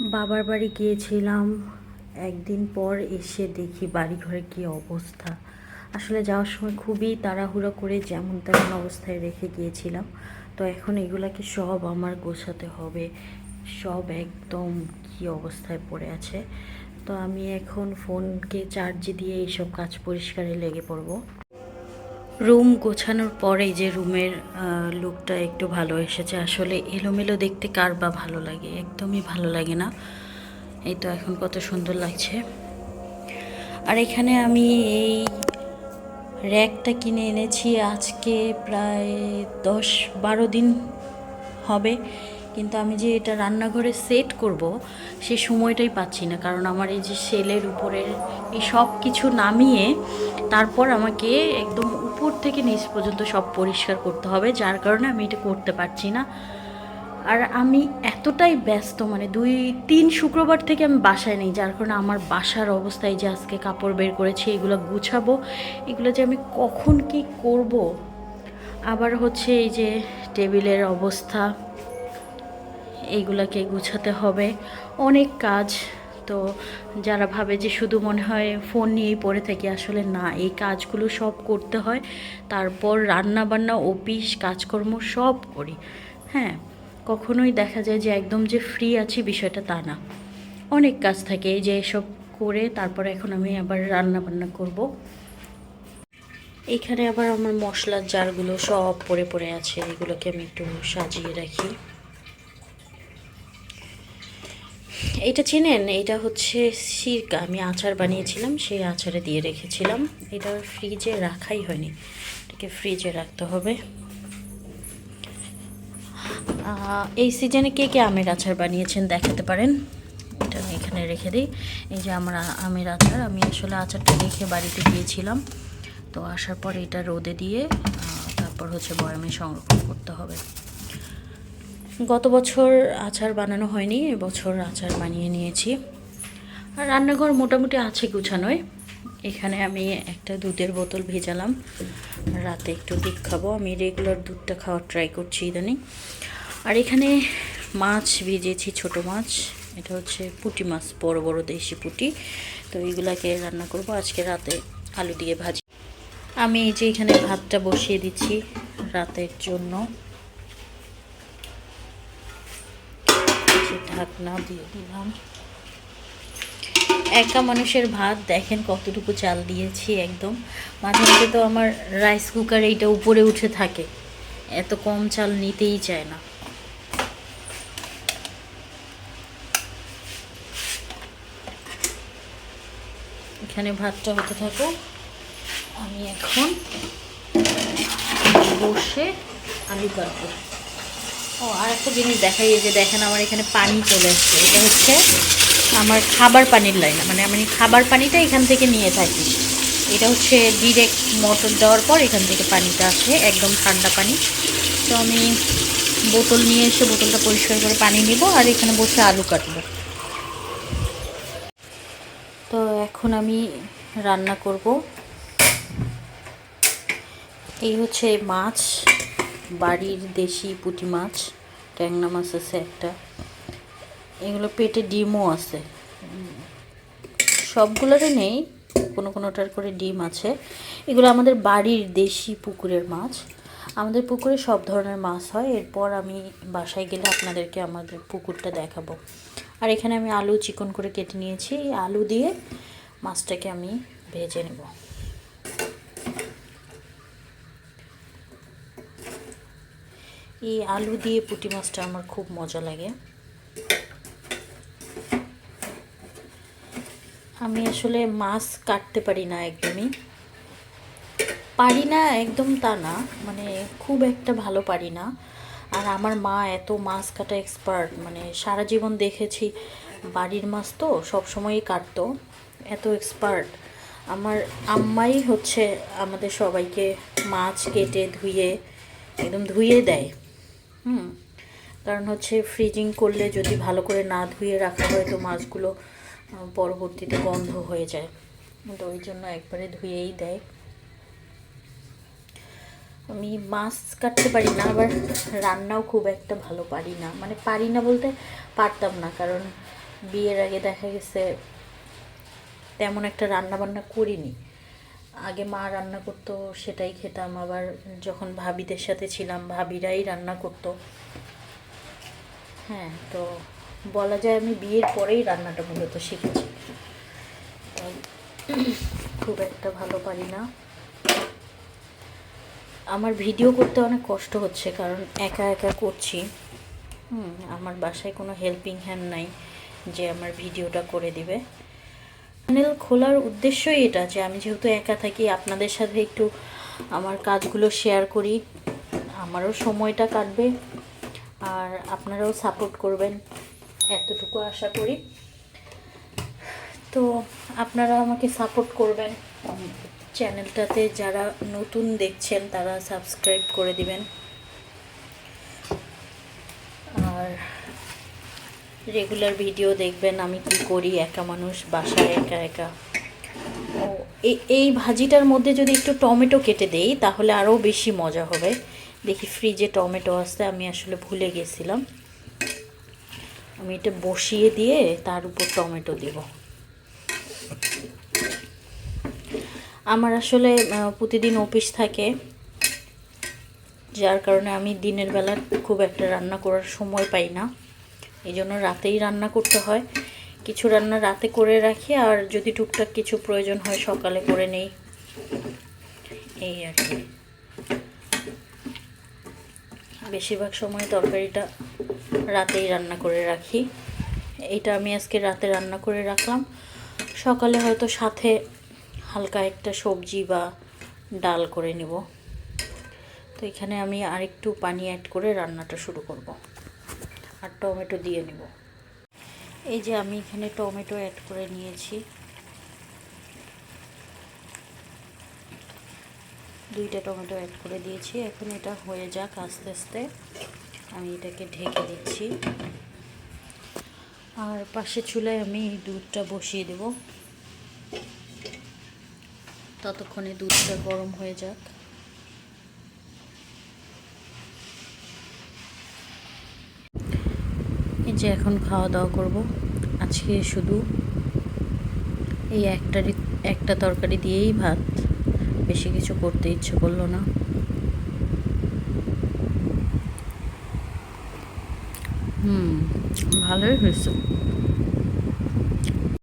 বাবার বাড়ি গিয়েছিলাম। একদিন পর এসে দেখি বাড়ি ঘরে কী অবস্থা। আসলে যাওয়ার সময় খুবই তাড়াহুড়ো করে যেমন তেমন অবস্থায় রেখে গিয়েছিলাম। তো এখন এগুলাকে সব আমার গোছাতে হবে। সব একদম কী অবস্থায় পড়ে আছে। তো আমি এখন ফোনকে চার্জে দিয়ে এইসব কাজ পরিষ্কারে লেগে পড়ব। রুম গোছানোর পরে যে রুমের লুকটা একটু ভালো এসেছে। আসলে এলোমেলো দেখতে কার বা ভালো লাগে? একদমই ভালো লাগে না। এই তো এখন কত সুন্দর লাগছে। আর এখানে আমি এই র্যাকটা কিনে এনেছি। আজকে প্রায় দশ বারো দিন হবে। কিন্তু আমি যে এটা রান্নাঘরে সেট করব, সে সময়টাই পাচ্ছি না। কারণ আমার এই যে সেলের উপরের এই সব কিছু নামিয়ে তারপর আমাকে একদম উপর থেকে নিচ পর্যন্ত সব পরিষ্কার করতে হবে, যার কারণে আমি এটা করতে পারছি না। আর আমি এতটাই ব্যস্ত মানে দুই, তিন শুক্রবার থেকে আমি বাসায় নেই, যার কারণে আমার বাসার অবস্থায় যে আজকে কাপড় বের করেছি, এগুলো গুছাবো, এগুলো যে আমি কখন কি করব? আবার হচ্ছে এই যে টেবিলের অবস্থা। এইগুলাকে গুছাতে হবে। অনেক কাজ তো যারা ভাবে যে শুধু মনে হয় ফোন নিয়েই পড়ে থাকি, আসলে না। এই কাজগুলো সব করতে হয়, তারপর রান্না বান্না অফিস, কাজকর্ম সব করি। হ্যাঁ কখনোই দেখা যায় যে একদম যে ফ্রি আছি বিষয়টা তা না। অনেক কাজ থাকে এই যে এসব করে তারপর এখন আমি আবার রান্না বান্না করব। এখানে আবার আমার মশলার জারগুলো সব পড়ে পড়ে আছে, এগুলোকে আমি একটু সাজিয়ে রাখি। এটা চেনেন? এটা হচ্ছে সিরকা। আমি আচার বানিয়েছিলাম, সেই আচারে দিয়ে রেখেছিলাম। এটা ফ্রিজে রাখাই হয়নি। এটাকে ফ্রিজে রাখতে হবে। এই সিজনে কে কে আমের আচার বানিয়েছেন দেখাতে পারেন? এটা আমি এখানে রেখে দিই। এই যে আমার আমের আচার, আমি আসলে আচারটা রেখে বাড়িতে গিয়েছিলাম। তো আসার পর এটা রোদে দিয়ে তারপর হচ্ছে বয়ামে সংরক্ষণ করতে হবে। গত বছর আচার বানানো হয়নি, এবছর আচার বানিয়ে নিয়েছি। আর রান্নাঘর মোটামুটি আছে গুছানোয়। এখানে আমি একটা দুধের বোতল ভেজালাম। রাতে একটু দুধ খাব। আমি রেগুলার দুধটা খাওয়ার ট্রাই করছি ইদানিং। আর এখানে মাছ ভিজেছি, ছোট মাছ। এটা হচ্ছে পুঁটি মাছ, বড় বড় দেশি পুঁটি। তো এইগুলাকে রান্না করব। আজকে রাতে আলু দিয়ে ভাজি। আমি এই যে এখানে ভাতটা বসিয়ে দিচ্ছি রাতের জন্য। ঢাকনা দিয়ে দিলাম। একা মানুষের ভাত, দেখেন কতটুকু চাল দিয়েছি একদম। মাঝে মাঝে তো আমার রাইস কুকার এইটা উপরে উঠে থাকে। এত কম চাল নিতেই চায় না। এখানে ভাতটা হতে থাকো আমি এখন বসে আলু কাটবো। ও আর একটা জিনিস দেখাই যে দেখেন আমার এখানে পানি চলে আসছে এটা হচ্ছে আমার খাবার পানির লাইন। মানে আমি খাবার পানিটা এখান থেকে নিয়ে থাকি। এটা হচ্ছে ডিরেক্ট মোটর দেওয়ার পর এখান থেকে পানিটা আসে, একদম ঠান্ডা পানি। তো আমি বোতল নিয়ে এসে বোতলটা পরিষ্কার করে পানি নিব আর এখানে বসে আলু কাটবো। তো এখন আমি রান্না করব। এই হচ্ছে মাছ। বাড়ির দেশি পুঁটি মাছ ট্যাংনা মাছ আছে একটা। এগুলো পেটে ডিমও আছে। সবগুলোরে নেই, কোনো কোনোটার করে ডিম আছে। এগুলো আমাদের বাড়ির দেশি পুকুরের মাছ। আমাদের পুকুরে সব ধরনের মাছ হয়। এরপর আমি বাসায় গেলে আপনাদেরকে আমাদের পুকুরটা দেখাবো। আর এখানে আমি আলু চিকন করে কেটে নিয়েছি। আলু দিয়ে মাছটাকে আমি ভেজে নেব। এই আলু দিয়ে পুঁটি মাছটা আমার খুব মজা লাগে। আমি আসলে মাছ কাটতে পারি না একদমই। পারি না একদম তা না মানে খুব একটা ভালো পারি না। আর আমার মা এত মাছ কাটা এক্সপার্ট মানে সারা জীবন দেখেছি, বাড়ির মাছ তো সব সময়ই কাটতো, এত এক্সপার্ট আমার আম্মাই হচ্ছে আমাদের সবাইকে মাছ কেটে ধুয়ে, একদম ধুয়ে দেয়। হুম। কারণ হচ্ছে ফ্রিজিং করলে যদি ভালো করে না ধুয়ে রাখা হয় তো মাছগুলো পরবর্তীতে গন্ধ হয়ে যায়। তো ওই জন্য একবারে ধুয়েই দেয়। আমি মাছ কাটতে পারি না, আবার রান্নাও খুব একটা ভালো পারি না। মানে পারি না বলতে পারতাম না, কারণ বিয়ের আগে দেখা গেছে তেমন একটা রান্না বান্না করিনি। আগে মা রান্না করতো, সেটাই খেতাম। আবার যখন ভাবিদের সাথে ছিলাম, ভাবিরাই রান্না করতো। হ্যাঁ তো বলা যায় আমি বিয়ের পরেই রান্নাটা মূলত শিখেছি। খুব একটা ভালো পারি না। আমার ভিডিও করতে অনেক কষ্ট হচ্ছে, কারণ একা একা করছি। হুম, আমার বাসায় কোনো হেল্পিং হ্যান্ড নাই যে আমার ভিডিওটা করে দিবে। চ্যানেল খোলার উদ্দেশ্যই এটা, যে আমি যেহেতু একা থাকি, আপনাদের সাথে একটু আমার কাজগুলো শেয়ার করি। আমারও সময়টা কাটবে, আর আপনারাও সাপোর্ট করবেন, এতটুকু আশা করি। তো আপনারা আমাকে সাপোর্ট করবেন। চ্যানেলটাতে যারা নতুন দেখছেন, তারা সাবস্ক্রাইব করে দিবেন। আর রেগুলার ভিডিও দেখবেন আমি কি করি, একা মানুষ, বাসায় একা একা। ও এই ভাজিটার মধ্যে যদি একটু টমেটো কেটে দেই, তাহলে আরও বেশি মজা হবে। দেখি ফ্রিজে টমেটো আসতে আমি আসলে ভুলে গেছিলাম। আমি এটা বসিয়ে দিয়ে তার উপর টমেটো দিব। আমার আসলে প্রতিদিন অফিস থাকে। যার কারণে আমি দিনের বেলা খুব একটা রান্না করার সময় পাই না। এই জন্য রাতেই রান্না করতে হয়। কিছু রান্না রাতে করে রাখি আর যদি টুকটাক কিছু প্রয়োজন হয় সকালে করে নেই। এই আর কি। বেশিরভাগ সময় তরকারিটা রাতেই রান্না করে রাখি। এটা আমি আজকে রাতে রান্না করে রাখলাম। সকালে হয়তো সাথে হালকা একটা সবজি বা ডাল করে নেব। তো এখানে আমি আরেকটু পানি অ্যাড করে রান্নাটা শুরু করব। আর টমেটো দিয়ে নেব। এই যে আমি এখানে টমেটো অ্যাড করে নিয়েছি। দুইটা টমেটো অ্যাড করে দিয়েছি। এখন এটা হয়ে যাক আস্তে আস্তে। আমি এটাকে ঢেকে দিচ্ছি। আর পাশে চুলায় আমি দুধটা বসিয়ে দেব। ততক্ষণে দুধটা গরম হয়ে যাক। যে এখন খাওয়া দাওয়া করব। আজকে শুধু এই একটারই একটা তরকারি দিয়েই ভাত। বেশি কিছু করতে ইচ্ছে করল না। হুম, ভালোই হয়েছে।